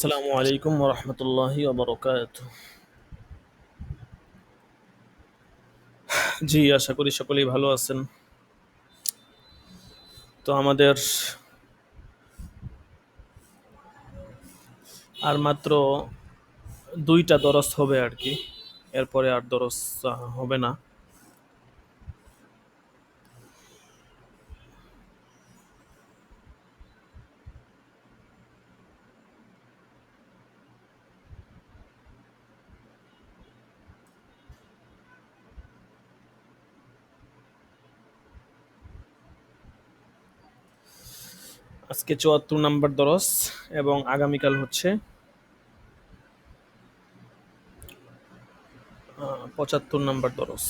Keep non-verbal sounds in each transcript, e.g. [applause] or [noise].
আসসালামু আলাইকুম রহমতুল্লাহি ওবরকাত জি, আশা করি সকলেই ভালো আছেন। তো আমাদের আর মাত্র দুইটা দরস হবে আর কি। এরপরে আর দরস হবে না। আজকে চুয়াত্তর নাম্বার দরস এবং আগামীকাল হচ্ছে পঁচাত্তর নাম্বার দরস।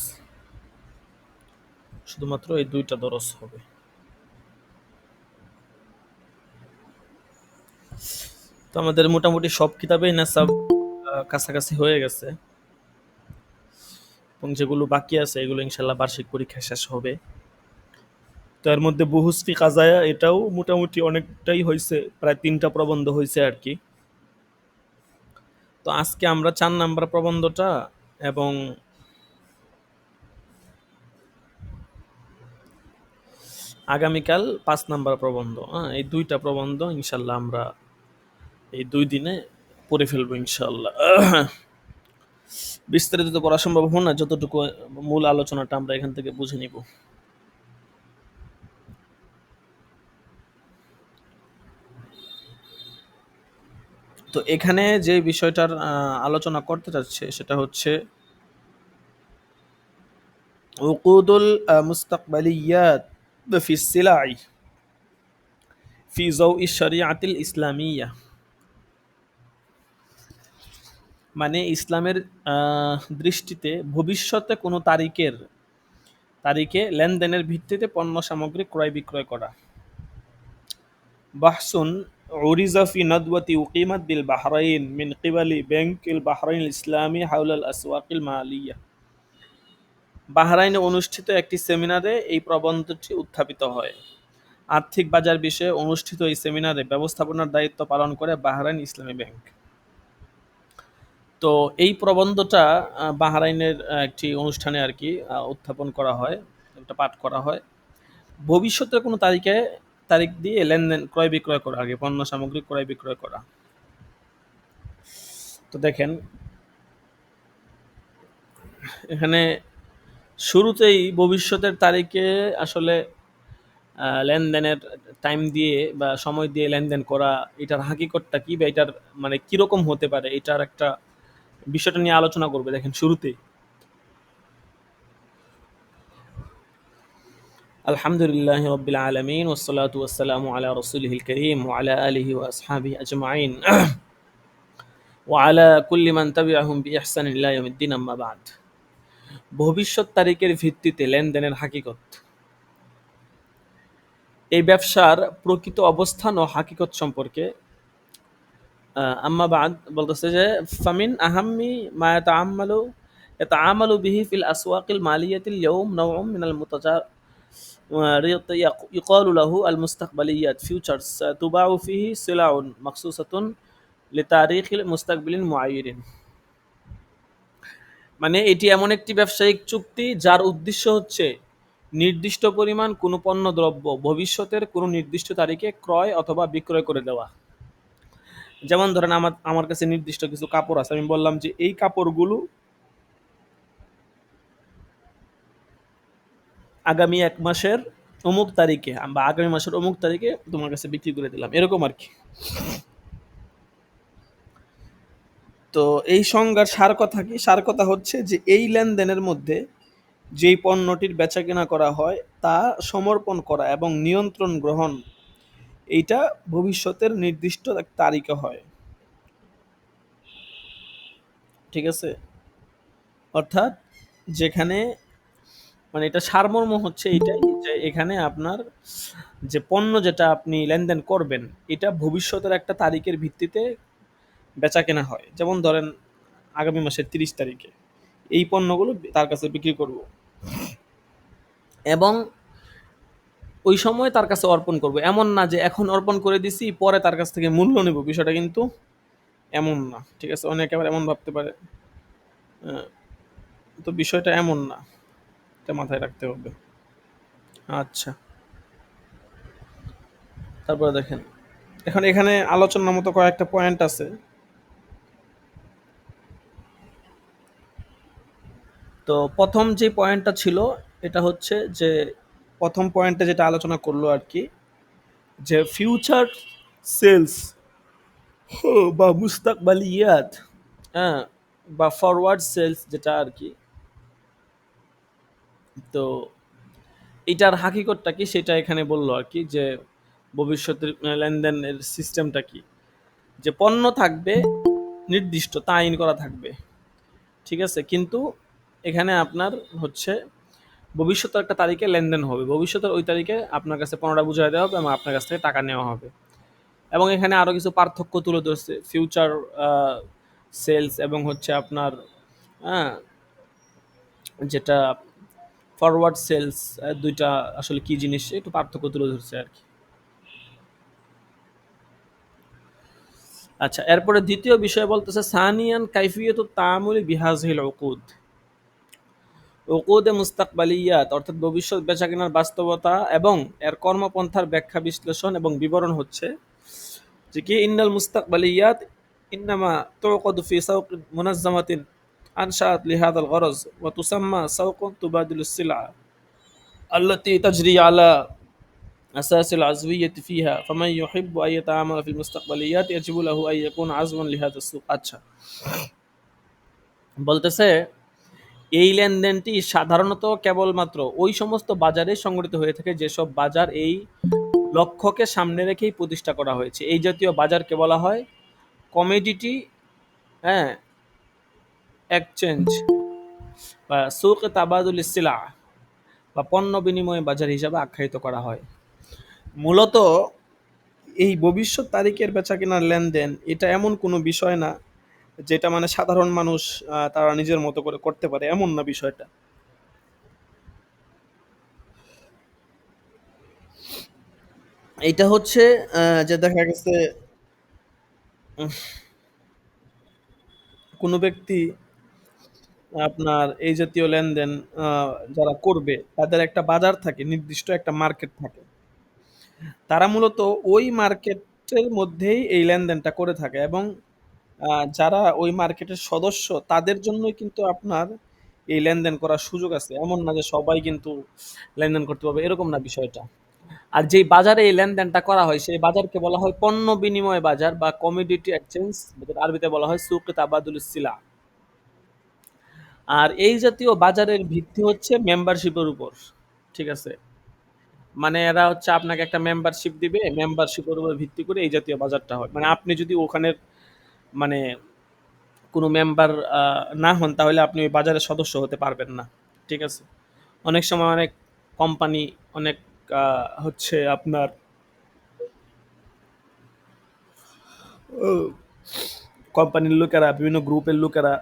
শুধুমাত্র এই দুইটা দরস হবে। তো আমাদের মোটামুটি সব কিতাবেই নাসাব আহ, কাছাকাছি হয়ে গেছে। এবং যেগুলো বাকি আছে এগুলো ইনশাল্লাহ বার্ষিক পরীক্ষা শেষ হবে। তার মধ্যে বহুশ্রী কাজায়া, এটাও মোটামুটি অনেকটাই হয়েছে প্রায় তিনটা প্রবন্ধ হয়েছে আর কি। তো আজকে আমরা চার নাম্বার প্রবন্ধটা এবং আগামীকাল পাঁচ নাম্বার প্রবন্ধ হ্যাঁ এই দুইটা প্রবন্ধ ইনশাল্লাহ আমরা এই দুই দিনে পড়ে ফেলব ইনশাল্লাহ। বিস্তারিত তো পড়া সম্ভব হো না, যতটুকু মূল আলোচনাটা আমরা এখান থেকে বুঝে নিব। তো এখানে যে বিষয়টার আলোচনা করতে যাচ্ছে সেটা হচ্ছে উকুদুল মুস্তাকবালিয়াত ফি সিলাই ফি জৌই শরিয়াতিল ইসলামিয়া। মানে ইসলামের দৃষ্টিতে ভবিষ্যতে কোনো তারিখের, তারিখে লেনদেনের ভিত্তিতে পণ্য সামগ্রী ক্রয় বিক্রয় করা। বাহসুন নদওয়াতি উকিমাত বিল বাহরাইন মিন কিবালি ব্যাংকিল বাহরাইন ইসলামী হাউলাল আসওয়াকিল মালিয়া। বাহরাইনে অনুষ্ঠিত একটি সেমিনারে এই প্রবন্ধটি উত্থাপিত হয়। আর্থিক বাজার বিষয়ে অনুষ্ঠিত এই সেমিনারে ব্যবস্থাপনার দায়িত্ব পালন করে বাহরাইন ইসলামী ব্যাংক। তো এই প্রবন্ধটা বাহরাইনের একটি অনুষ্ঠানে আর কি উত্থাপন করা হয়, একটা পাঠ করা হয়। ভবিষ্যতের কোনো তারিখে তারিখ দিয়ে লেনদেন, ক্রয় বিক্রয় করা, আগে পণ্য সামগ্রী ক্রয় বিক্রয় করা। তো দেখেন, এখানে শুরুতেই ভবিষ্যতের তারিখে আসলে লেনদেনের টাইম দিয়ে বা সময় দিয়ে লেনদেন করা, এটার হাকিকতটা কি বা এটার মানে কীরকম হতে পারে, এটার একটা বিষয়টা নিয়ে আলোচনা করবে। দেখেন, শুরুতেই আলহামদুলিল্লাহ রবিল আলমিন ওসলাত ওসালাম আলা রসুলহিল করিম ওয়ালা আলিহি ওয়াসহাবি আজমাইন। ওয়ালা কুল্লি মান তাবিআহুম বিইহসান ইলা ইয়াউমিদ্দিন আম্মা ভবিষ্যৎ তারিখের ভিত্তিতে লেনদেনের হাকিকত। এই ব্যবসার প্রকৃত অবস্থান ও হাকিকত সম্পর্কে আহ, আম্মা বলতেছে যে ফামিন আহাম্মি মা ইয়াতাআম্মালু ইয়াতাআমালু বিহি ফিল আসওয়াকিল মালিয়াতিল ইয়াউম নাওউম মিনাল মুতাজা يقال له المستقبليات futures تباع فيه سلع مخصوصة لتاريخ مستقبل معين মানে এটি এমন একটি ব্যবসায়িক চুক্তি যার উদ্দেশ্য হচ্ছে নির্দিষ্ট পরিমাণ কোনো পণ্য দ্রব্য ভবিষ্যতের কোনো নির্দিষ্ট তারিখে ক্রয় অথবা বিক্রয় করে দেওয়া যেমন ধরেন আমার আমার কাছে নির্দিষ্ট কিছু কাপড় আছে আমি বললাম যে এই কাপড়গুলো আগামী এক মাসের অমুক তারিখে, বা আগামী মাসের অমুক তারিখে তোমার কাছে বিক্রি করে দিলাম। এরকম আর কি। তো এই সংজ্ঞার সার কথা কি? সার কথা হচ্ছে যে, এই লেনদেনের মধ্যে যেই পণ্যটির বেচা কেনা করা হয়, তা সমর্পণ করা এবং নিয়ন্ত্রণ গ্রহণ, এইটা ভবিষ্যতের নির্দিষ্ট এক তারিখে হয়। ঠিক আছে? অর্থাৎ যেখানে মানে এটা সারমর্ম হচ্ছে এইটাই যে এখানে আপনার যে পণ্য যেটা আপনি লেনদেন করবেন, এটা ভবিষ্যতের একটা তারিখের ভিত্তিতে বেচা কেনা হয়। যেমন ধরেন আগামী মাসের তিরিশ তারিখে এই পণ্যগুলো তার কাছে বিক্রি করব। এবং ওই সময় তার কাছে অর্পণ করব। এমন না যে এখন অর্পণ করে দিছি, পরে তার কাছ থেকে মূল্য নেব, বিষয়টা কিন্তু এমন না, ঠিক আছে? অনেকে আবার এমন ভাবতে পারে। তো বিষয়টা এমন না। এটা মাথায় রাখতে হবে। আচ্ছা। তারপরে দেখেন, এখন এখানে আলোচনার মতো কয়েকটা পয়েন্ট আছে। তো প্রথম যে পয়েন্টটা ছিল, এটা হচ্ছে যে প্রথম পয়েন্টে যেটা আলোচনা করল আর কি, যে ফিউচার সেলস বা মুস্তাকবালিয়াত হ্যাঁ বা ফরওয়ার্ড সেলস যেটা আর কি তো এটার হাকিকতটা কি? সেটা এখানে বলল আর কি যে ভবিষ্যতের লেনদেনের সিস্টেমটা কি? যে পণ্য থাকবে, নির্দিষ্ট, তা আইন করা থাকবে। ঠিক আছে? কিন্তু এখানে আপনার হচ্ছে ভবিষ্যতের একটা তারিখে লেনদেন হবে। ভবিষ্যতের ওই তারিখে আপনার কাছে পণ্যটা বুঝাই দেওয়া হবে এবং আপনার কাছ থেকে টাকা নেওয়া হবে। এবং এখানে আরও কিছু পার্থক্য তুলে ধরছে। ফিউচার সেলস এবং হচ্ছে আপনার হ্যাঁ যেটা ফরওয়ার্ড সেলস দুইটা আসলে কি জিনিস, একটু পার্থক্য তুলে ধরছে আর কি। আচ্ছা এরপরে দ্বিতীয় বিষয় বলতেছে, সানিয়ান কাইফিয়ত তামুলি বিহাজহিল উকুদ উকুদে মুস্তাকবালিয়াত, অর্থাৎ ভবিষ্যৎ বেচাকেনার বাস্তবতা এবং এর কর্মপন্থার ব্যাখ্যা বিশ্লেষণ এবং বিবরণ হচ্ছে যে কি, ইন্নাল মুস্তাকবালিয়াত ইন্নামা তুকদ ফি সাউক মুনাজ্জামাতিন আনশাআত লিহাদাল গরজ ওয়া তুসাম্মা সাউকুন তুবাদিলু সিলআ التي تجري على أساس العزوية فيها فمن يحب أن يتعامل في المستقبليات يجب له أن يكون عزوا لهذا السوق আচ্ছা বলতেছে এই লেনদেনটি সাধারণত কেবলমাত্র ওই সমস্ত বাজারে সংগঠিত হয়ে থাকে যেসব বাজার এই লক্ষ্যকে সামনে রেখেই প্রতিষ্ঠা করা হয়েছে এই জাতীয় বাজারকে বলা হয় কমেডিটি হ্যাঁ এক্সচেঞ্জ বা সুক তাবাদুল ইসিলা বা পণ্য বিনিময় বাজার হিসাবে আখ্যায়িত করা হয়। মূলত এই ভবিষ্যৎ তারিখের বেচা কেনার লেনদেন এটা এমন কোনো বিষয় না, যেটা মানে সাধারণ মানুষ তারা নিজের মতো করে করতে পারে, এমন না বিষয়টা। এটা হচ্ছে যে দেখা গেছে কোনো ব্যক্তি আপনার এই জাতীয় লেনদেন যারা করবে, তাদের একটা বাজার থাকে, নির্দিষ্ট একটা মার্কেট থাকে। তারা মূলত ওই মার্কেটের মধ্যেই এই লেনদেনটা করে থাকে এবং যারা ওই মার্কেটের সদস্য, তাদের জন্যই কিন্তু আপনার এই লেনদেন করার সুযোগ আছে। এমন না যে সবাই কিন্তু লেনদেন করতে পারবে, এরকম না বিষয়টা। আর যেই বাজারে এই লেনদেনটা করা হয়, সেই বাজারকে বলা হয় পণ্য বিনিময় বাজার বা কমিডিটি এক্সচেঞ্জ আরবিতে বলা হয় সুক তাবাদুল সিলা আর এই জাতীয় বাজারের ভিত্তি হচ্ছে মেম্বারশিপের উপর, ঠিক আছে? মানে এরা হচ্ছে আপনাকে একটা মেম্বারশিপ দিবে মেম্বারশিপের উপর ভিত্তি করে এই জাতীয় বাজারটা হয়। মানে আপনি যদি ওখানের মানে কোনো মেম্বার না হন, তাহলে আপনি ওই বাজারের সদস্য হতে পারবেন না, ঠিক আছে? অনেক সময় অনেক কোম্পানি অনেক হচ্ছে আপনার কোম্পানির লোকেরা, বিভিন্ন গ্রুপের লোকেরা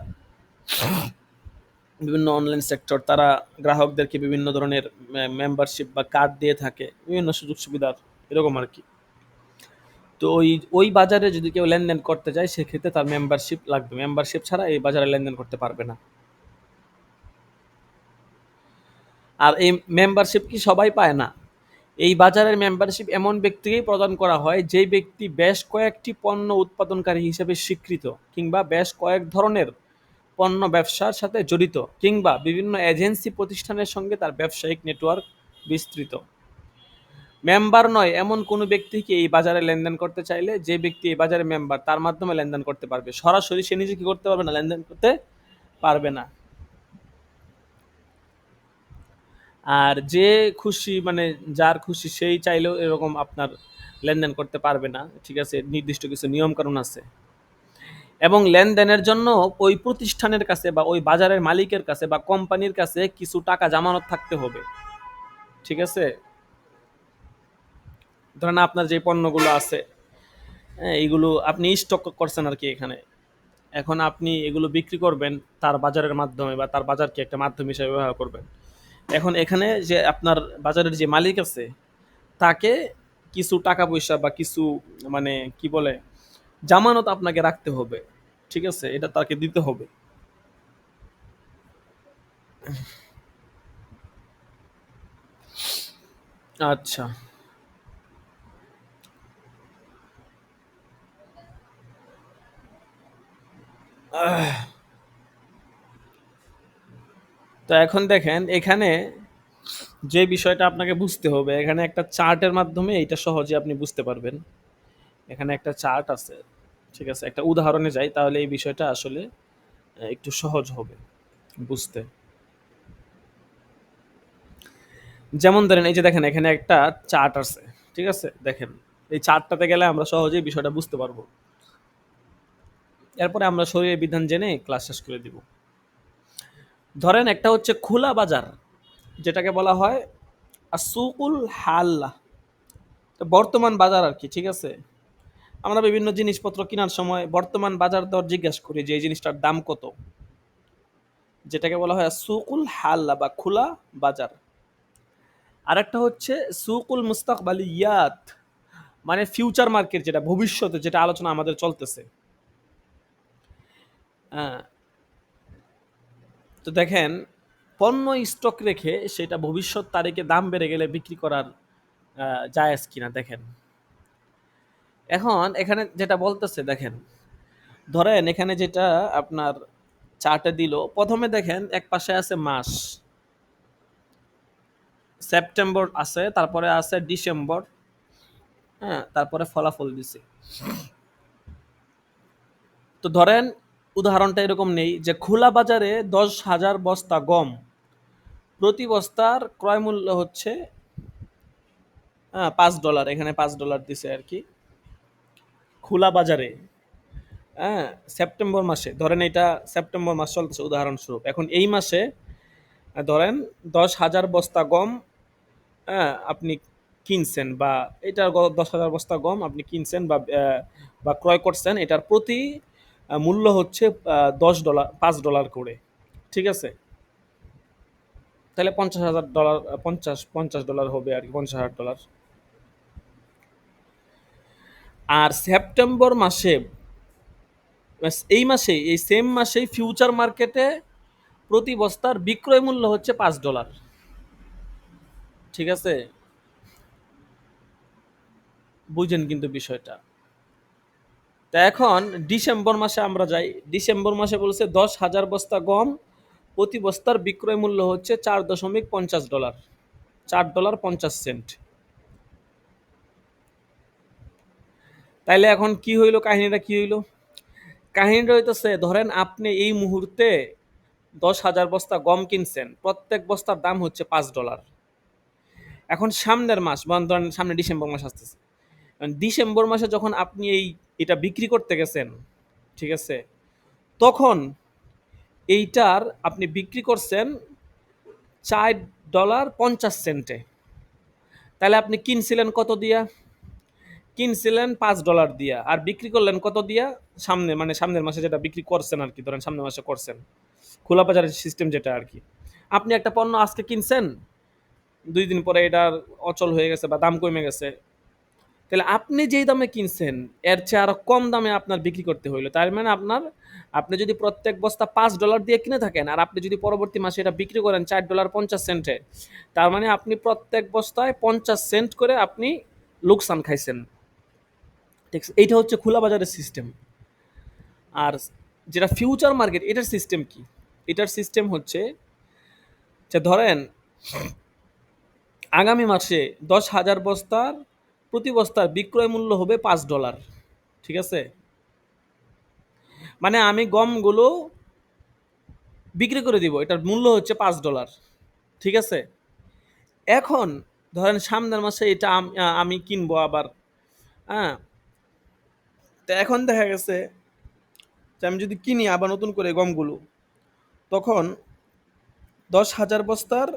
বিভিন্ন অনলাইন সেক্টর তারা গ্রাহকদেরকে বিভিন্ন ধরনের মেম্বারশিপ বা কার্ড দিয়ে থাকে, বিভিন্ন সুযোগ সুবিধার, এরকম আর কি। তো ওই ওই বাজারে যদি কেউ লেনদেন করতে যায়, সেক্ষেত্রে তার মেম্বারশিপ লাগবে। মেম্বারশিপ ছাড়া এই বাজারে লেনদেন করতে পারবে না। আর এই মেম্বারশিপ কি সবাই পায় না? এই বাজারের মেম্বারশিপ এমন ব্যক্তিকেই প্রদান করা হয়, যেই ব্যক্তি বেশ কয়েকটি পণ্য উৎপাদনকারী হিসেবে স্বীকৃত, কিংবা বেশ কয়েক ধরনের পণ্য ব্যবসার সাথে জড়িত কিংবা বিভিন্ন এজেন্সি প্রতিষ্ঠানের সঙ্গে তার ব্যবসায়িক নেটওয়ার্ক বিস্তৃত। মেম্বার নয়, এমন কোনো ব্যক্তিকে এই বাজারে লেনদেন করতে চাইলে যে ব্যক্তি এই বাজারে মেম্বার, তার মাধ্যমে লেনদেন করতে পারবে? সরাসরি সে নিজে কি করতে পারবে না, লেনদেন করতে পারবে না। আর যে খুশি মানে যার খুশি সেই চাইলেও এরকম আপনার লেনদেন করতে পারবে না। ঠিক আছে, নির্দিষ্ট কিছু নিয়ম কানুন আছে। এবং লেনদেনের জন্য ওই প্রতিষ্ঠানের কাছে বা ওই বাজারের মালিকের কাছে বা কোম্পানির কাছে কিছু টাকা জামানত থাকতে হবে। ঠিক আছে? ধরেন আপনার যে পণ্যগুলো আছে হ্যাঁ এইগুলো আপনি স্টক করছেন আর কি এখানে। এখন আপনি এগুলো বিক্রি করবেন তার বাজারের মাধ্যমে বা তার বাজারকে একটা মাধ্যম হিসেবে ব্যবহার করবেন। এখন এখানে যে আপনার বাজারের যে মালিক আছে, তাকে কিছু টাকা পয়সা বা কিছু মানে কি বলে জামানত আপনাকে রাখতে হবে। ঠিক আছে? এটা তাকে দিতে হবে। আচ্ছা। তো এখন দেখেন, এখানে যে বিষয়টা আপনাকে বুঝতে হবে, এখানে একটা চার্টের মাধ্যমে এটা সহজে আপনি বুঝতে পারবেন। এখানে একটা চার্ট আছে, ঠিক আছে? একটা উদাহরণে যাই, তাহলে এই বিষয়টা আসলে একটু সহজ হবে বুঝতে। যেমন ধরেন, এই যে দেখেন, এখানে একটা চার্ট আছে, ঠিক আছে? দেখেন, এই চার্টটাতে গেলে আমরা সহজেই বিষয়টা বুঝতে পারব। এরপরে আমরা শরীরের বিধান জেনে ক্লাস শেষ করে দিব। ধরেন, একটা হচ্ছে খোলা বাজার, যেটাকে বলা হয় সুকুল হাল্লা। বর্তমান বাজার আর কি, ঠিক আছে? আমরা বিভিন্ন জিনিসপত্র কেনার সময় বর্তমান বাজার দর জিজ্ঞাসা করি যে এই জিনিসটার দাম কত? যেটাকে বলা হয় সুকুল হাল্লা বা খোলা বাজার। আরেকটা হচ্ছে সুকুল মুস্তাকবালিয়াত মানে ফিউচার মার্কেট যেটা, ভবিষ্যতে যেটা আলোচনা আমাদের চলতেছে। হ্যাঁ। তো দেখেন, পণ্য স্টক রেখে সেটা ভবিষ্যৎ তারিখে দাম বেড়ে গেলে বিক্রি করার জায়েজ কিনা দেখেন। এখন এখানে যেটা বলতেছে, দেখেন, ধরেন এখানে যেটা আপনার চার্টে দিল, প্রথমে দেখেন এক পাশে আছে মাস, সেপ্টেম্বর আছে, তারপরে আছে ডিসেম্বর হ্যাঁ তারপরে ফলাফল দিছে। তো ধরেন উদাহরণটা এরকম নেই যে খোলা বাজারে দশ হাজার বস্তা গম, প্রতি বস্তার ক্রয় মূল্য হচ্ছে হ্যাঁ পাঁচ ডলার এখানে পাঁচ ডলার দিছে আর কি। খোলা বাজারে হ্যাঁ সেপ্টেম্বর মাসে, ধরেন এটা সেপ্টেম্বর মাস চলতেছে, উদাহরণস্বরূপ। এখন এই মাসে ধরেন দশ হাজার বস্তা গম হ্যাঁ আপনি কিনছেন বা এটার দশ হাজার বস্তা গম আপনি কিনছেন বা বা ক্রয় করছেন, এটার প্রতি মূল্য হচ্ছে দশ ডলার, পাঁচ ডলার করে, ঠিক আছে? তাহলে পঞ্চাশ হাজার ডলার, পঞ্চাশ পঞ্চাশ ডলার হবে আর কি, পঞ্চাশ হাজার ডলার। আর সেপ্টেম্বর মাসে এই মাসে, এই সেম মাসেই ফিউচার মার্কেটে প্রতি বস্তার বিক্রয় মূল্য হচ্ছে পাঁচ ডলার ঠিক আছে? বুঝেন কিন্তু বিষয়টা। তা এখন ডিসেম্বর মাসে আমরা যাই। ডিসেম্বর মাসে বলছে দশ হাজার বস্তা গম, প্রতি বস্তার বিক্রয় মূল্য হচ্ছে চার দশমিক পঞ্চাশ ডলার চার ডলার পঞ্চাশ সেন্ট তাইলে এখন কি হইল, কাহিনীটা কি হইল? কাহিনীটা হইতেছে, ধরেন আপনি এই মুহূর্তে দশ হাজার বস্তা গম কিনছেন, প্রত্যেক বস্তার দাম হচ্ছে পাঁচ ডলার। এখন সামনের মাস বা ধরেন সামনে ডিসেম্বর মাস আসতেছে। ডিসেম্বর মাসে যখন আপনি এই, এটা বিক্রি করতে গেছেন, ঠিক আছে, তখন এইটার আপনি বিক্রি করছেন চার ডলার পঞ্চাশ সেন্টে। তাহলে আপনি কিনছিলেন কত দিয়া? কিনছিলেন পাঁচ ডলার দিয়া। আর বিক্রি করলেন কত দিয়া? সামনে মানে সামনের মাসে যেটা বিক্রি করছেন আর কি, ধরেন সামনের মাসে করছেন। খোলা বাজারের সিস্টেম যেটা আর কি। আপনি একটা পণ্য আজকে কিনছেন, দুই দিন পরে এটার অচল হয়ে গেছে বা দাম কমে গেছে। তাহলে আপনি যেই দামে কিনছেন, এর চেয়ে আরও কম দামে আপনার বিক্রি করতে হইল। তার মানে আপনার, আপনি যদি প্রত্যেক বস্তা পাঁচ ডলার দিয়ে কিনে থাকেন, আর আপনি যদি পরবর্তী মাসে এটা বিক্রি করেন চার ডলার পঞ্চাশ সেন্টে, তার মানে আপনি প্রত্যেক বস্তায় পঞ্চাশ সেন্ট করে আপনি লোকসান খাইছেন। আছে? এইটা হচ্ছে খোলা বাজারের সিস্টেম আর যেটা ফিউচার মার্কেট এটার সিস্টেম কি? এটার সিস্টেম হচ্ছে যে ধরেন, আগামী মাসে দশ হাজার বস্তার প্রতি বস্তার বিক্রয় মূল্য হবে পাঁচ ডলার ঠিক আছে? মানে আমি গমগুলো বিক্রি করে দিব, এটার মূল্য হচ্ছে পাঁচ ডলার ঠিক আছে? এখন ধরেন সামনের মাসে এটা আমি কিনবো আবার হ্যাঁ? তো এখন দেখা গেছে যে আমি যদি কিনি আবার নতুন করে গমগুলো, তখন দশ হাজার বস্তার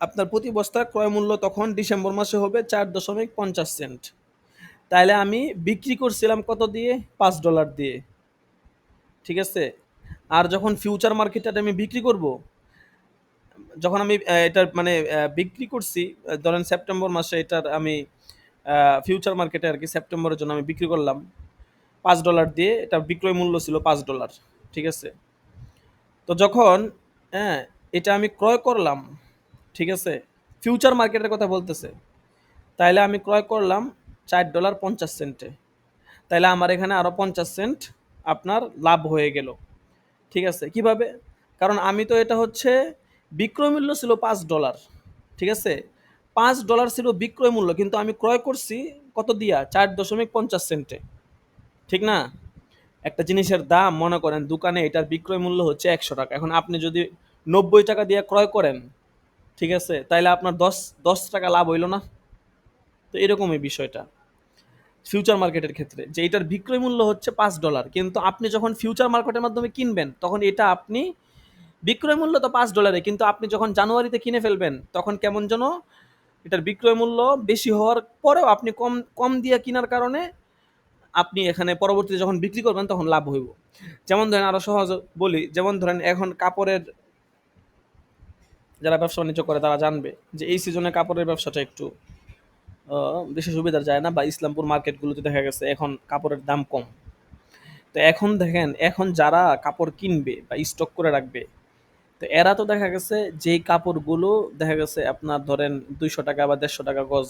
আপনার প্রতি বস্তার ক্রয় মূল্য তখন ডিসেম্বর মাসে হবে চার দশমিক পঞ্চাশ সেন্ট। তাইলে আমি বিক্রি করছিলাম কত দিয়ে? পাঁচ ডলার দিয়ে। ঠিক আছে? আর যখন ফিউচার মার্কেটে আমি বিক্রি করব, যখন আমি এটার মানে বিক্রি করছি ধরেন সেপ্টেম্বর মাসে এটার আমি ফিউচার মার্কেটে আর কি সেপ্টেম্বরের জন্য আমি বিক্রি করলাম। পাঁচ ডলার দিয়ে। এটা বিক্রয় মূল্য ছিল পাঁচ ডলার ঠিক আছে? তো যখন হ্যাঁ এটা আমি ক্রয় করলাম, ঠিক আছে? ফিউচার মার্কেটের কথা বলতেছে। তাইলে আমি ক্রয় করলাম চার ডলার পঞ্চাশ সেন্টে তাইলে আমার এখানে আরও পঞ্চাশ সেন্ট আপনার লাভ হয়ে গেল, ঠিক আছে? কীভাবে? কারণ আমি তো এটা হচ্ছে বিক্রয় মূল্য ছিল পাঁচ ডলার ঠিক আছে? পাঁচ ডলার ছিল বিক্রয় মূল্য, কিন্তু আমি ক্রয় করছি কত দিয়া? চার দশমিক পঞ্চাশ সেন্টে। ঠিক না? একটা জিনিসের দাম, মনে করেন দোকানে এটার বিক্রয় মূল্য হচ্ছে একশো টাকা। এখন আপনি যদি নব্বই টাকা দিয়ে ক্রয় করেন, ঠিক আছে, তাইলে আপনার দশ দশ টাকা লাভ হইল না। তো এরকমই বিষয়টা। ফিউচার মার্কেটের ক্ষেত্রে, যে এটার বিক্রয় মূল্য হচ্ছে পাঁচ ডলার, কিন্তু আপনি যখন ফিউচার মার্কেটের মাধ্যমে কিনবেন, তখন এটা আপনি, বিক্রয় মূল্য তো পাঁচ ডলারে, কিন্তু আপনি যখন জানুয়ারিতে কিনে ফেলবেন, তখন কেমন যেন এটার বিক্রয় মূল্য বেশি হওয়ার পরেও আপনি কম কম দিয়ে কেনার কারণে আপনি এখানে পরবর্তীতে যখন বিক্রি করবেন তখন লাভ হইব। যেমন ধরেন আরও সহজ বলি, যেমন ধরেন এখন কাপড়ের যারা ব্যবসা বাণিজ্য করে তারা জানবে যে এই সিজনে কাপড়ের ব্যবসাটা একটু বেশি সুবিধার যায় না বা ইসলামপুর মার্কেটগুলোতে দেখা গেছে এখন কাপড়ের দাম কম। তো এখন দেখেন, এখন যারা কাপড় কিনবে বা স্টক করে রাখবে তো এরা তো দেখা গেছে যেই কাপড়গুলো দেখা গেছে আপনার ধরেন দুইশো টাকা বা দেড়শো টাকা গজ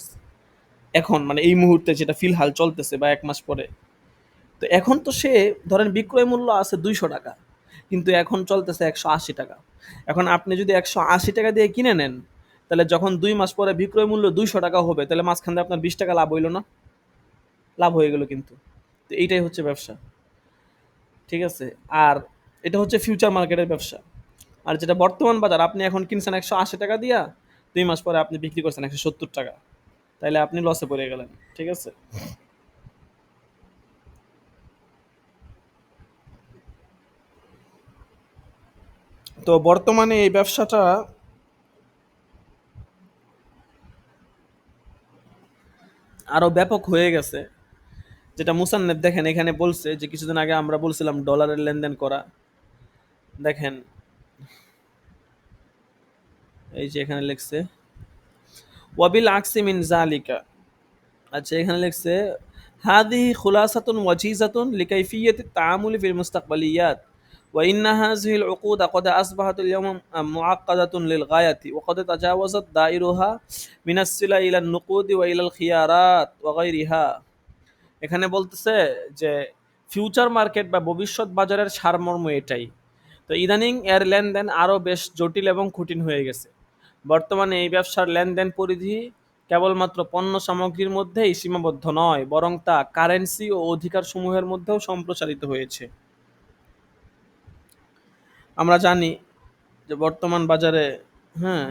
এখন মানে এই মুহূর্তে যেটা ফিলহাল চলতেছে বা এক মাস পরে। তো এখন তো সে ধরেন বিক্রয় মূল্য আছে দুইশো টাকা, কিন্তু এখন চলতেছে একশো আশি টাকা। এখন আপনি যদি একশো আশি টাকা দিয়ে কিনে নেন, তাহলে যখন দুই মাস পরে বিক্রয় মূল্য দুইশো টাকা হবে, তাহলে মাঝখান দিয়ে আপনার বিশ টাকা লাভ হইল না। লাভ হয়ে গেল কিন্তু। তো এইটাই হচ্ছে ব্যবসা। ঠিক আছে? আর এটা হচ্ছে ফিউচার মার্কেটের ব্যবসা। আর যেটা বর্তমান বাজার, আপনি এখন কিনছেন একশো আশি টাকা দিয়া, দুই মাস পরে আপনি বিক্রি করছেন একশো সত্তর টাকা। তাইলে আপনি লসে পড়ে গেলেন, ঠিক আছে? তো বর্তমানে এই ব্যবসাটা আরও ব্যাপক হয়ে গেছে। যেটা মুসান্নেব দেখেন, এখানে বলছে যে, কিছুদিন আগে আমরা বলছিলাম ডলারের লেনদেন করা। দেখেন এই যে এখানে লিখছে ওয়াবিল আকসি মিন জালিকা আচ্ছা এখানে লিখছে হাদিহি খুলাসাতুন ওয়াজিজাতুন লিকাইফিয়াত التعامل في المستقبليات وإن هذه العقود قد أصبحت اليوم معقدة للغاية وقد تجاوزت دائرها من السلة إلى النقود وإلى الخيارات وغيرها এখানে বলতেছে যে ফিউচার মার্কেট বা ভবিষ্যৎ বাজারের সারমর্ম এটাই তো ইদানিং এর লেনদেন আরও বেশ জটিল এবং কঠিন হয়ে গেছে বর্তমানে এই ব্যবসার লেনদেন পরিধি কেবলমাত্র পণ্য সামগ্রীর মধ্যেই সীমাবদ্ধ নয়, বরং তা কারেন্সি ও অধিকার সমূহের মধ্যেও সম্প্রসারিত হয়েছে। আমরা জানি যে বর্তমান বাজারে হ্যাঁ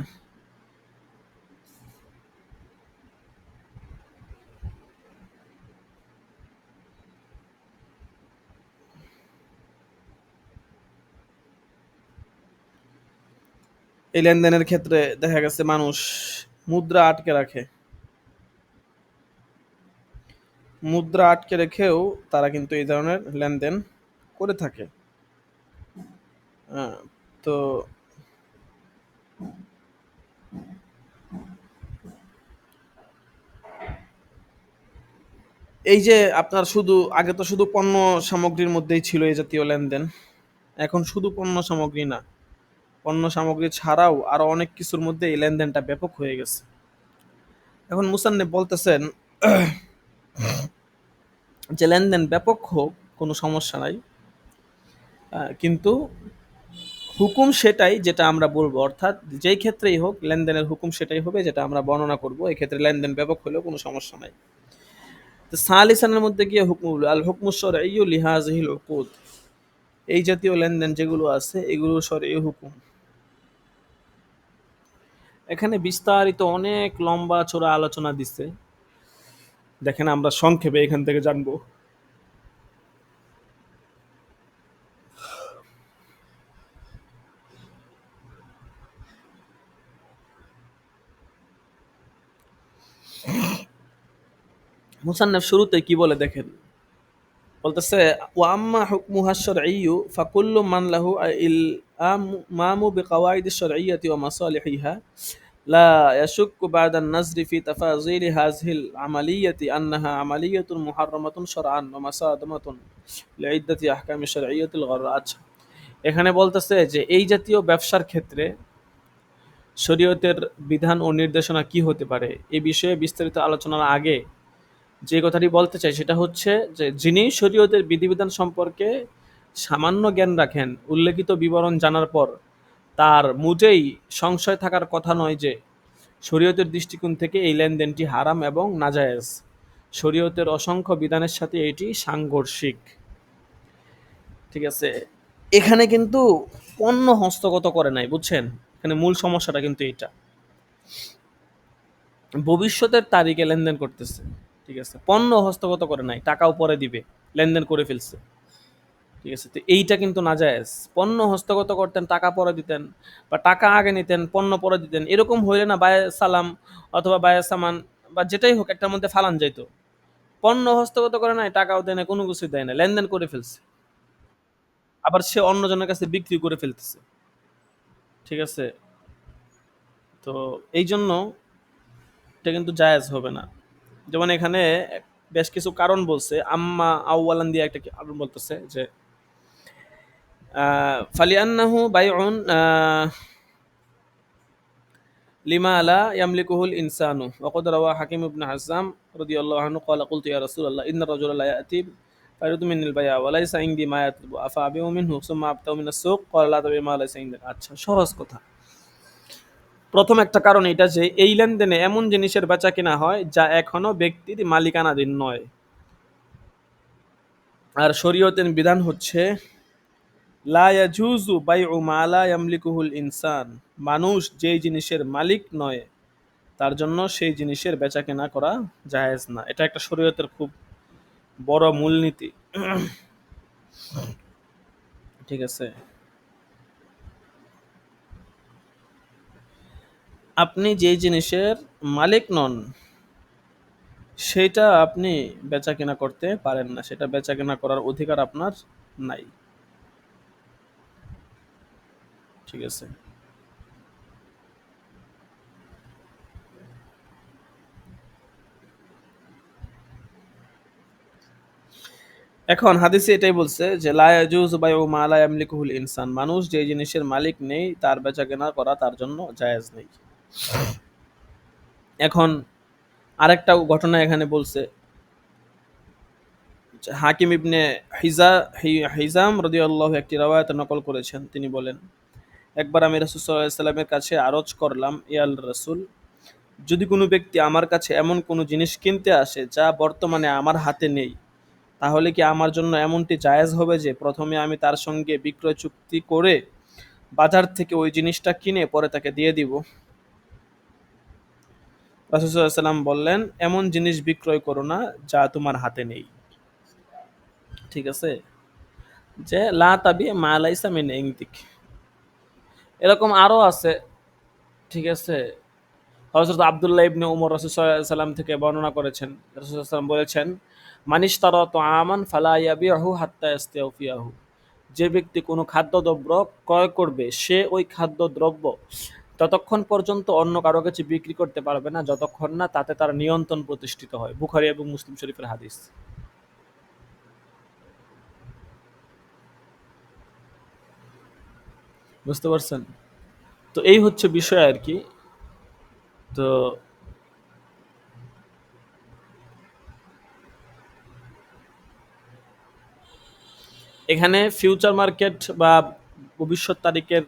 এই লেনদেনের ক্ষেত্রে দেখা গেছে মানুষ মুদ্রা আটকে রাখে। মুদ্রা আটকে রেখেও তারা কিন্তু এই ধরনের লেনদেন করে থাকে। তো এই যে আপনার শুধু, আগে তো শুধু পণ্য সামগ্রীর মধ্যেই ছিল এই জাতীয় লেনদেন, এখন শুধু পণ্য সামগ্রী না। পণ্য সামগ্রী ছাড়াও আরও অনেক কিছুর মধ্যে এই লেনদেনটা ব্যাপক হয়ে গেছে। এখন মুসান্নে বলতেছেন, [clears throat] যে লেনদেন ব্যাপক হোক, কোনো সমস্যা নাই। কিন্তু হুকুম সেটাই যেটা আমরা বলব, অর্থাৎ যেই ক্ষেত্রেই হোক, লেনদেনের হুকুম সেটাই হবে যেটা আমরা বর্ণনা করব, এই ক্ষেত্রে লেনদেন ব্যাপক হলেও কোনো সমস্যা নাই। তো সালিসানের মধ্যে গিয়ে হুকুম, আল হুকমুসর এই লিহাজহিল উকুদ। এই জাতীয় লেনদেন যেগুলো আছে, এগুলো সর এই হুকুম। এখানে বিস্তারিত অনেক লম্বা চোরা আলোচনা দিচ্ছে। দেখেন আমরা সংক্ষেপে এখান থেকে জানব। মুসান্নফ শুরুতে কি বলে দেখেন? বলতেছে ওয়াম্মা হুকমুহাশ্বর ইউ ফাকুল্লু মানলাহু ইল মামু বেকাওয়াইদ শরঈয়াতি ওয়া মাসালিহিহা, লা ইয়াশুক্কু বাদান নাজরি ফি তাফাযিলি হাযিহিল আমালিয়াতি আন্নাহা আমালিয়াতুন মুহাররামাতুন শরআন ওয়া মাসাদামাতুন লিইদ্দাতি আহকামি শরঈয়াতিল গররা এখানে বলতেছে যে, এই জাতীয় ব্যবসার ক্ষেত্রে শরীয়তের বিধান ও নির্দেশনা কি হতে পারে? এ বিষয়ে বিস্তারিত আলোচনার আগে যে কথাটি বলতে চাই সেটা হচ্ছে যে যিনি শরীয়তের বিধিবিধান সম্পর্কে সামান্য জ্ঞান রাখেন, উল্লেখিত বিবরণ জানার পর তার মোটেই সংশয় থাকার কথা নয় যে শরীয়তের দৃষ্টিকোণ থেকে এই লেনদেনটি হারাম এবং নাজায়েজ। শরীয়তের অসংখ্য বিধানের সাথে এটি সাংঘর্ষিক। ঠিক আছে? এখানে কিন্তু পণ্য হস্তগত করে নাই, বুঝছেন? এখানে মূল সমস্যাটা কিন্তু এটা ভবিষ্যতের তারিখে লেনদেন করতেছে। ঠিক আছে? পণ্য হস্তগত করে নাই টাকাও পরে দিবে, লেনদেন করে ফেলছে। ঠিক আছে? তো এইটা কিন্তু না যায়জ পণ্য হস্তগত করতেন, টাকা পরে দিতেন বা টাকা আগে নিতেন, পণ্য পরে দিতেন। এরকম হইলে না বায়ে সালাম অথবা বায়ে সামান বা যেটাই হোক, একটার মধ্যে ফালান যাইতো। পণ্য হস্তগত করে নাই, টাকাও দেয় না কোনো কিছুই দেয় না লেনদেন করে ফেলছে। আবার সে অন্যজনের কাছে বিক্রি করে ফেলতেছে। ঠিক আছে? তো এই জন্য এটা কিন্তু জায়েজ হবে না। যেমন এখানে বেশ কিছু কারণ বলছে, আম্মা আউয়ালান দিয়ে একটা কারণ বলতেছে যে ফালিয়ান্নাহু বাইউন লিমা লা ইয়ামলিকুহুল ইনসানু। ওয়াকাদ রাওয়া হাকিম ইবনে হাসাম রাদিয়াল্লাহু আনহু, ক্বালা কুলতু ইয়া রাসূলুল্লাহ, ইন্না রাজুলা লা ইয়াতি ফারিদু মিনাল বায়া ওয়া লাইসা ইনদি মা ইয়াতলুবু, আফা আবিউ মিনহু, সুম্মা আবতাউ মিনাস সুক ক্বালা লা তাবি মা লাইসা ইনদি। আচ্ছা সহজ কথা। প্রথম একটা কারণ এটা যে, এই লেনদেনে এমন জিনিসের বেচা কেনা হয় যা এখনও ব্যক্তির মালিকানাধীন নয়। আর শরীয়তের বিধান হচ্ছে ইনসান। মানুষ যেই জিনিসের মালিক নয়, তার জন্য সেই জিনিসের বেচা কেনা করা জায়েজ না। এটা একটা শরীয়তের খুব বড় মূলনীতি। ঠিক আছে? আপনি যেই জিনিসের মালিক নন, সেটা আপনি বেচা কেনা করতে পারেন না। সেটা বেচা কেনা করার অধিকার আপনার নাই। ঠিক আছে? এখন হাদিসে এটাই বলছে যে লায়াজুজ বায়ু মালা ইয়ামলিকুহুল ইনসান। মানুষ যে জিনিসের মালিক নেই, তার বেচা কেনা করা তার জন্য জায়েজ নেই। এখন আরেকটা ঘটনা এখানে বলছে। হাকিম ইবনে হিজা হিজাম রদিয়াল্লাহ একটি রাওয়ায়ত নকল করেছেন। তিনি বলেন, একবার আমি রসুল সাল্লামের কাছে আরজ করলাম ইয়াল রসুল, যদি কোনো ব্যক্তি আমার কাছে এমন কোনো জিনিস কিনতে আসে যা বর্তমানে আমার হাতে নেই, তাহলে কি আমার জন্য এমনটি জায়েজ হবে যে প্রথমে আমি তার সঙ্গে বিক্রয় চুক্তি করে বাজার থেকে ওই জিনিসটা কিনে পরে তাকে দিয়ে দিব? রাসুসাল্লাম বললেন, এমন জিনিস বিক্রয় করো না যা তোমার হাতে নেই। ঠিক আছে? যে, লা তাবি মালাইসা মিন ইংতিক এরকম আরও আছে, ঠিক আছে? হজরত আবদুল্লাহ ইবনে উমর রসুসাল্লাম থেকে বর্ণনা করেছেন। রসুলাম বলেছেন মানিস তার তো আমান ফালা ইয়াবিয়াহু হাত্তা ইস্তিয়াহু যে ব্যক্তি কোনো খাদ্যদ্রব্য ক্রয় করবে, সে ওই খাদ্যদ্রব্য ততক্ষণ পর্যন্ত অন্য কারও কাছে বিক্রি করতে পারবে না, যতক্ষণ না তাতে তার নিয়ন্ত্রণ প্রতিষ্ঠিত হয়। বুখারি এবং মুসলিম শরীফের হাদিস। বুঝতে পারছেন? তো এই হচ্ছে বিষয় আর কি। তো এখানে ফিউচার মার্কেট বা ভবিষ্যৎ তারিখের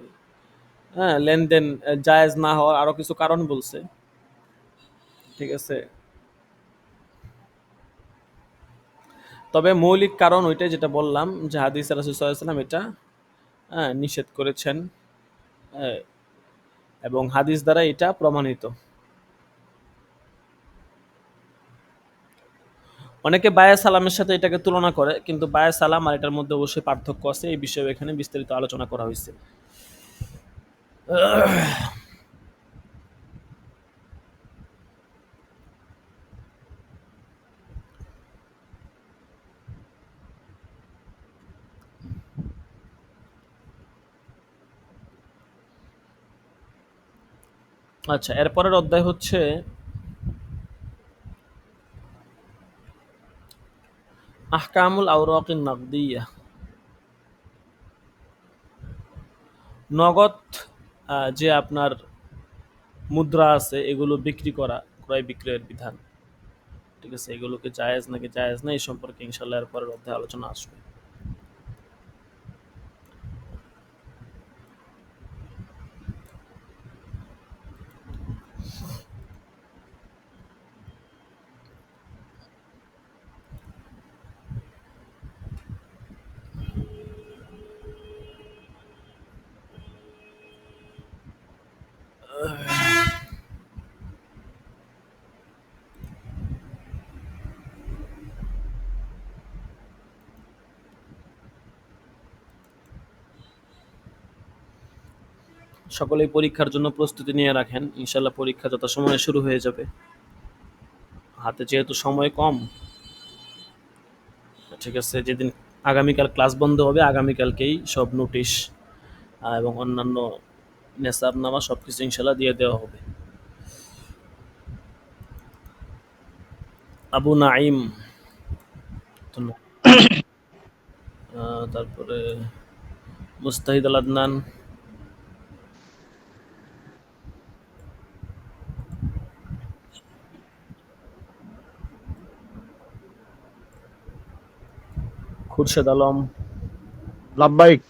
হ্যাঁ লেনদেন জায়েজ না হওয়ার আরও কিছু কারণ বলছে। ঠিক আছে। তবে মৌলিক কারণ ওইটাই যেটা বললাম, যে হাদিস রাসুসাল্লাম এটা হ্যাঁ নিষেধ করেছেন এবং হাদিস দ্বারা এটা প্রমাণিত। অনেকে বায়া সালামের সাথে এটাকে তুলনা করে, কিন্তু বায়া সালাম আর এটার মধ্যে অবশ্যই পার্থক্য আছে, এই বিষয়ে এখানে বিস্তারিত আলোচনা করা হয়েছে। আচ্ছা এরপরের অধ্যায় হচ্ছে আহকামুল আওরাকিন নাকদিয়া। নগদ যে আপনার মুদ্রা আছে, এগুলো বিক্রি করা, ক্রয় বিক্রয়ের বিধান। ঠিক আছে? এগুলোকে জায়েজ নাকি জায়েজ না, এই সম্পর্কে ইনশাল্লাহ এর পরের অধ্যায়ে আলোচনা আসবে। সকলেই পরীক্ষার জন্য প্রস্তুতি নিয়ে রাখেন। ইনশাল্লাহ পরীক্ষা যত সময় শুরু হয়ে যাবে। হাতে যেহেতু সময় কম, ঠিক আছে, যেদিন আগামীকাল ক্লাস বন্ধ হবে, আগামীকালকেই সব নোটিশ এবং অন্যান্য নেশাব নামা সব কিছু ইনশাল্লাহ দিয়ে দেওয়া হবে। আবু নাইম তারপরে মুস্তাহিদ আল আদনান খুরশেদ আলম লাভবাহিক।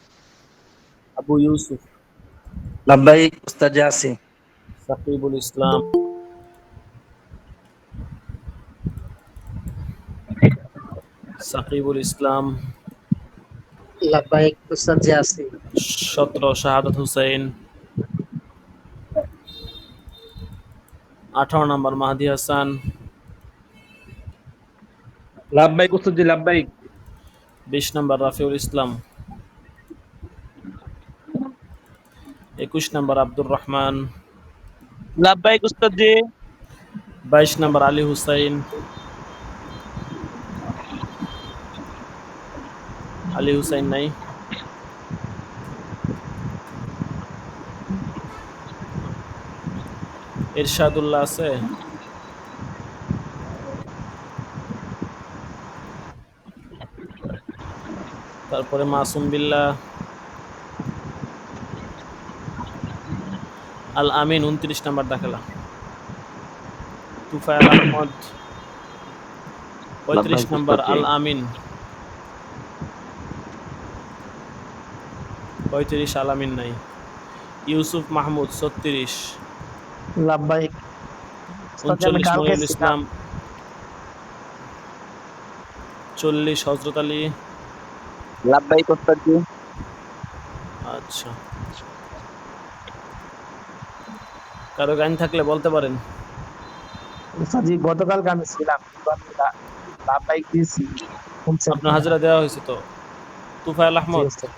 আবু ইউসুফ লাভবাহিক উস্তাদ জাসি। সাকিবুল ইসলাম। সাকিবুল ইসলাম। লাভবাহিক উস্তাদ জাসি। সতেরো শাহাদত হুসাইন। আঠারো নম্বর মাহাদি হাসান। লাভবাহিক উস্তাদ জি লাভবাহিক। বিশ নম্বর রাফিউল ইসলাম। একুশ নম্বর আব্দুর রহমান। লাভবাহিক উস্তাদ জি বাইশ নম্বর আলী হুসাইন। আলী হুসাইন নাই। ইরশাদুল্লাহ আছে? তারপরে মাসুম বিল্লাহ। আল আমিন উনত্রিশ নাম্বার দেখালা। তুফাইল আহমদ পঁয়ত্রিশ নম্বর আল আমিন। পঁয়ত্রিশ আল আমিন নাই। ইউসুফ মাহমুদ ছত্রিশ। লাভবাহিক উনচল্লিশ মহিউল ইসলাম। চল্লিশ হজরত আলী। লাভবাহিক উস্তাদ জি আচ্ছা। কারও গান থাকলে বলতে পারেন। উস্তাদ জি গতকালকে আমি ছিলাম লাভবাহিক দিয়েছি। আপনার হাজিরা দেওয়া হয়েছে তো? তুফাইল আহমদ। উস্তাদ।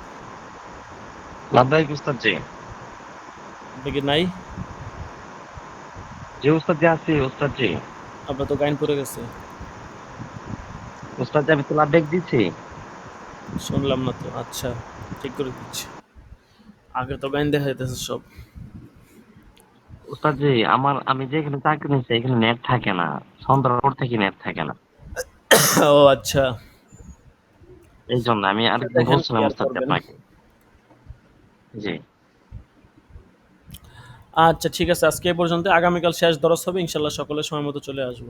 লাভবাহিক উস্তাদ জি আপনি নাই? জি আছি উস্তাদ জি আপনার তো গাইন পড়ে গেছে। উস্তাদ জি আমি তো লাভবাহিক দিচ্ছি শুনলাম না তো। আচ্ছা ঠিক করে দিচ্ছি। আগে তো গাইন দেখা যেতেছে সব জি আমার আমি যেখানে চাকরি নিচ্ছি এখানে নেট থাকে না। সন্ধ্যার পর থেকে নেট থাকে না। [coughs] ও আচ্ছা। এই জন্য আমি আর বলছিলাম জি করবেন। আপনাকে। জি। আচ্ছা ঠিক আছে আজকে এই পর্যন্ত। আগামীকাল শেষ দরস হবে ইনশাল্লাহ সকলে সময় মতো চলে আসব।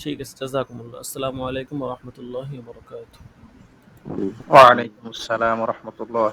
ঠিক আছে জাজাকুমুল্লাহ। আসসালামু আলাইকুম রহমতুল্লাহ বরকাত ওয়ালাইকুম আসসালাম রহমতুল্লাহ